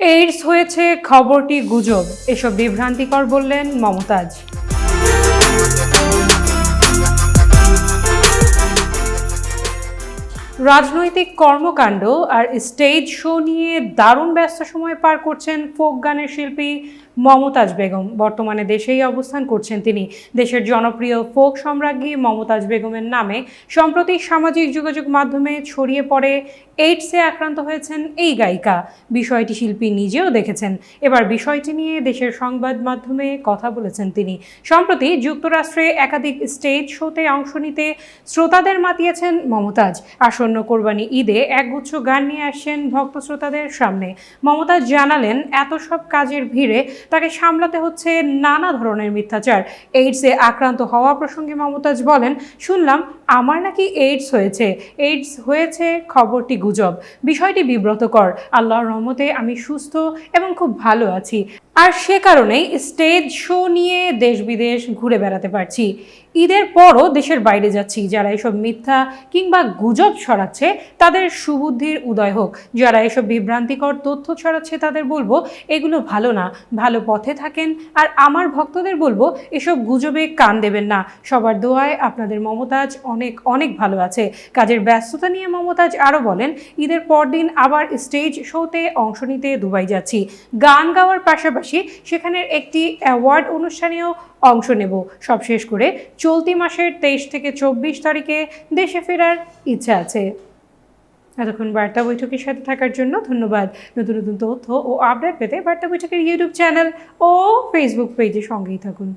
AIDS হয়েছে খবরটি গুজব। এসব বিভ্রান্তিকর বললেন মমতাজ। রাজনৈতিক কর্মকাণ্ড আর স্টেজ শো নিয়ে দারুণ ব্যস্ত সময় পার করছেন ফোক গানের শিল্পী মমতাজ বেগম। বর্তমানে দেশেই অবস্থান করছেন তিনি। দেশের জনপ্রিয় ফোক সম্রাজ্ঞী মমতাজ বেগমের নামে সম্প্রতি সামাজিক যোগাযোগ মাধ্যমে ছড়িয়ে পড়ে এইডসে আক্রান্ত হয়েছেন এই গায়িকা। বিষয়টি শিল্পী নিজেও দেখেছেন। এবার বিষয়টি নিয়ে দেশের সংবাদ মাধ্যমে কথা বলেছেন তিনি। সম্প্রতি যুক্তরাষ্ট্রে একাধিক স্টেজ শোতে অংশ নিতে শ্রোতাদের মাতিয়েছেন মমতাজ। আসন্ন কোরবানি ঈদে একগুচ্ছ গান নিয়ে আসেন ভক্ত শ্রোতাদের সামনে। মমতাজ জানালেন, এত সব কাজের ভিড়ে তাকে সামলাতে হচ্ছে নানা ধরনের মিথ্যাচার। এইডসে আক্রান্ত হওয়া প্রসঙ্গে মমতাজ বলেন, শুনলাম আমার নাকি এইডস হয়েছে। এইডস হয়েছে খবরটি গুজব। বিষয়টি বিব্রতকর। আল্লাহর রহমতে আমি সুস্থ এবং খুব ভালো আছি। আর সে কারণেই স্টেজ শো নিয়ে দেশ বিদেশ ঘুরে বেড়াতে পারছি। ঈদের পরও দেশের বাইরে যাচ্ছি, যারা এসব মিথ্যা কিংবা গুজব ছড়াচ্ছে তাদের সুবুদ্ধির উদয় হোক। যারা এসব বিভ্রান্তিকর তথ্য ছড়াচ্ছে তাদের বলব, এগুলো ভালো না, ভালো পথে থাকেন। আর আমার ভক্তদের বলব, এসব গুজবে কান দেবেন না। সবার দোয়ায় আপনাদের মমতাজ অনেক অনেক ভালো আছে। কাজের ব্যস্ততা নিয়ে মমতাজ আরও বলেন, ঈদের পরদিন আবার স্টেজ শোতে অংশ নিতে দুবাই যাচ্ছি। গান গাওয়ার পাশাপাশি সেখানের একটি অ্যাওয়ার্ড অনুষ্ঠানেও অংশ নেব। সব শেষ করে চলতি মাসের তেইশ থেকে চব্বিশ তারিখে দেশে ফেরার ইচ্ছা আছে। এতক্ষণ বার্তা বৈঠকের সাথে থাকার জন্য ধন্যবাদ। নতুন নতুন তথ্য ও আপডেট পেতে বার্তা বৈঠকের ইউটিউব চ্যানেল ও ফেসবুক পেজে সঙ্গেই থাকুন।